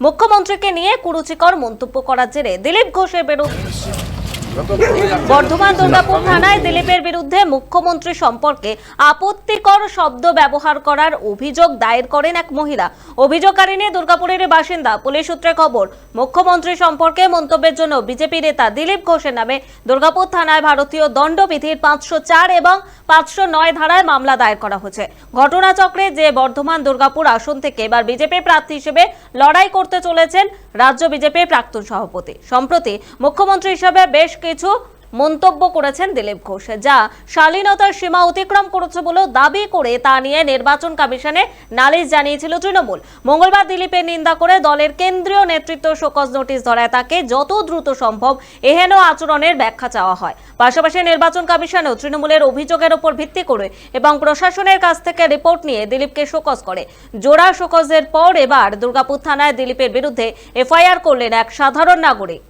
মুখ্যমন্ত্রীকে নিয়ে কুরুচিকর মন্তব্য করার জেরে দিলীপ ঘোষের বিরুদ্ধে বর্ধমান দুর্গাপুর থানায় দিলীপের বিরুদ্ধে মুখ্যমন্ত্রী সম্পর্কে আপত্তিকর শব্দ ব্যবহার করার অভিযোগ দায়ের করেন এক মহিলা। অভিযোগকারী নিয়ে দুর্গাপুরের বাসিন্দা। পুলিশ সূত্রে খবর, মুখ্যমন্ত্রী সম্পর্কে মন্তব্যের জন্য বিজেপি নেতা দিলীপ ঘোষের নামে দুর্গাপুর থানায় ভারতীয় দণ্ডবিধির পাঁচশো চার এবং পাঁচশো নয় ধারায় মামলা দায়ের করা হয়েছে। ঘটনাচক্রে যে বর্ধমান দুর্গাপুর আসন থেকে এবার বিজেপি প্রার্থী হিসেবে লড়াই করতে চলেছেন রাজ্য বিজেপির প্রাক্তন সভাপতি। সম্প্রতি মুখ্যমন্ত্রী হিসেবে বেশ কিছু মন্তব্য করেছেন দিলীপ ঘোষ, যা শালীনতার সীমা অতিক্রম করেছে বলেও দাবি করে তা নিয়ে নির্বাচন কমিশনে নালিশ জানিয়েছিল তৃণমূল। মঙ্গলবার দিলীপের নিন্দা করে দলের কেন্দ্রীয় নেতৃত্ব শোকজ নোটিশ ধরায় তাকে যত দ্রুত সম্ভব এহেন আচরণের ব্যাখ্যা চাওয়া হয়। পাশাপাশি নির্বাচন কমিশনেও তৃণমূলের অভিযোগের উপর ভিত্তি করে এবং প্রশাসনের কাছ থেকে রিপোর্ট নিয়ে দিলীপকে শোকজ করে। জোড়া শোকজের পর এবার দুর্গাপুর থানায় দিলীপের বিরুদ্ধে এফআইআর করলেন এক সাধারণ নাগরিক।